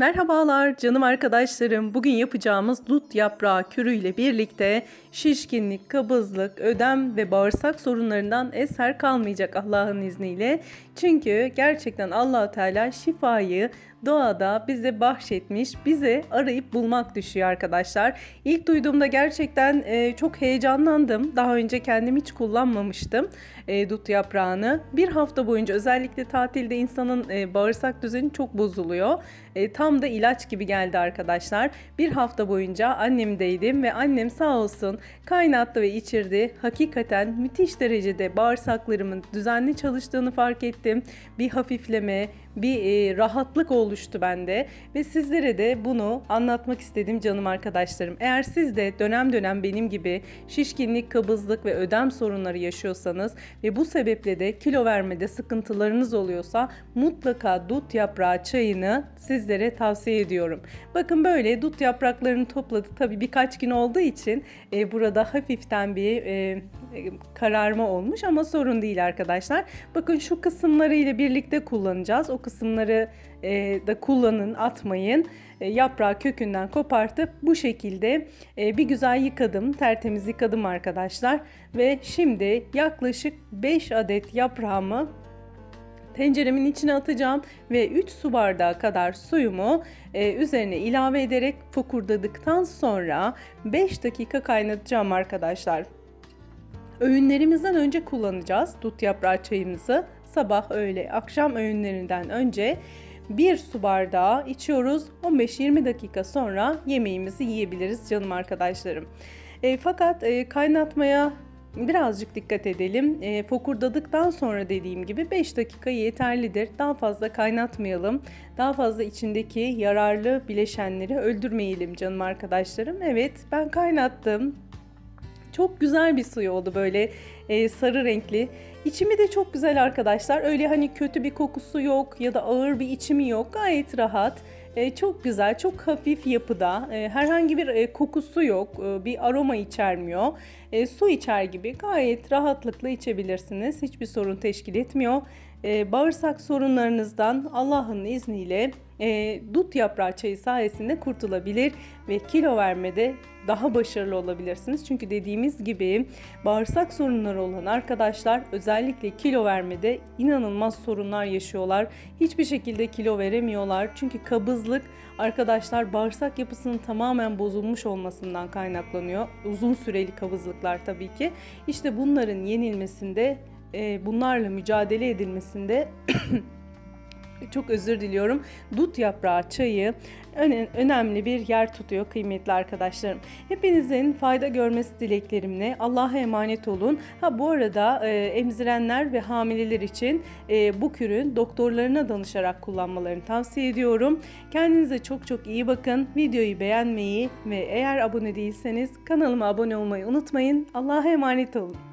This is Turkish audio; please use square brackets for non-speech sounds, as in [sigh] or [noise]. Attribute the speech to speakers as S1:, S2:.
S1: Merhabalar canım arkadaşlarım. Bugün yapacağımız dut yaprağı kürüyle birlikte şişkinlik, kabızlık, ödem ve bağırsak sorunlarından eser kalmayacak Allah'ın izniyle. Çünkü gerçekten allah Teala şifayı doğada bize bahşetmiş, bize arayıp bulmak düşüyor arkadaşlar. İlk duyduğumda gerçekten e, çok heyecanlandım. Daha önce kendim hiç kullanmamıştım e, dut yaprağını. Bir hafta boyunca özellikle tatilde insanın e, bağırsak düzeni çok bozuluyor. E, tam da ilaç gibi geldi arkadaşlar. Bir hafta boyunca annemdeydim ve annem sağ olsun kaynattı ve içirdi. Hakikaten müthiş derecede bağırsaklarımın düzenli çalıştığını fark ettim. Bir hafifleme, bir e, rahatlık oluştu bende ve sizlere de bunu anlatmak istedim canım arkadaşlarım. Eğer siz de dönem dönem benim gibi şişkinlik, kabızlık ve ödem sorunları yaşıyorsanız ve bu sebeple de kilo vermede sıkıntılarınız oluyorsa mutlaka dut yaprağı çayını sizlere tavsiye ediyorum. Bakın böyle dut yapraklarını topladık. Tabii birkaç gün olduğu için e, burada hafiften bir e, kararma olmuş ama sorun değil arkadaşlar. Bakın şu kısımları ile birlikte kullanacağız. O kısımları e, da kullanın, atmayın. E, yaprağı kökünden kopartıp bu şekilde e, bir güzel yıkadım. Tertemiz yıkadım arkadaşlar. Ve şimdi yaklaşık 5 adet yaprağımı tenceremin içine atacağım ve 3 su bardağı kadar suyumu e, üzerine ilave ederek fokurdadıktan sonra 5 dakika kaynatacağım arkadaşlar. Öğünlerimizden önce kullanacağız dut yaprağı çayımızı. Sabah, öğle, akşam öğünlerinden önce bir su bardağı içiyoruz. 15-20 dakika sonra yemeğimizi yiyebiliriz canım arkadaşlarım. E, fakat e, kaynatmaya birazcık dikkat edelim. E, fokurdadıktan sonra dediğim gibi 5 dakika yeterlidir. Daha fazla kaynatmayalım. Daha fazla içindeki yararlı bileşenleri öldürmeyelim canım arkadaşlarım. Evet ben kaynattım. Çok güzel bir suyu oldu böyle e, sarı renkli. İçimi de çok güzel arkadaşlar. Öyle hani kötü bir kokusu yok ya da ağır bir içimi yok. Gayet rahat. E, çok güzel, çok hafif yapıda. E, herhangi bir e, kokusu yok. Bir aroma içermiyor. Su içer gibi gayet rahatlıkla içebilirsiniz. Hiçbir sorun teşkil etmiyor. E, bağırsak sorunlarınızdan Allah'ın izniyle e, dut yaprağı çayı sayesinde kurtulabilir ve kilo vermede daha başarılı olabilirsiniz. Çünkü dediğimiz gibi bağırsak sorunları olan arkadaşlar özellikle kilo vermede inanılmaz sorunlar yaşıyorlar. Hiçbir şekilde kilo veremiyorlar. Çünkü kabızlık arkadaşlar bağırsak yapısının tamamen bozulmuş olmasından kaynaklanıyor. Uzun süreli kabızlıklar tabii ki. İşte bunların yenilmesinde, e, bunlarla mücadele edilmesinde [clears throat] çok özür diliyorum. Dut yaprağı çayı önemli bir yer tutuyor kıymetli arkadaşlarım. Hepinizin fayda görmesi dileklerimle Allah'a emanet olun. Ha bu arada e, emzirenler ve hamileler için e, bu kürün doktorlarına danışarak kullanmalarını tavsiye ediyorum. Kendinize çok çok iyi bakın. Videoyu beğenmeyi ve eğer abone değilseniz kanalıma abone olmayı unutmayın. Allah'a emanet olun.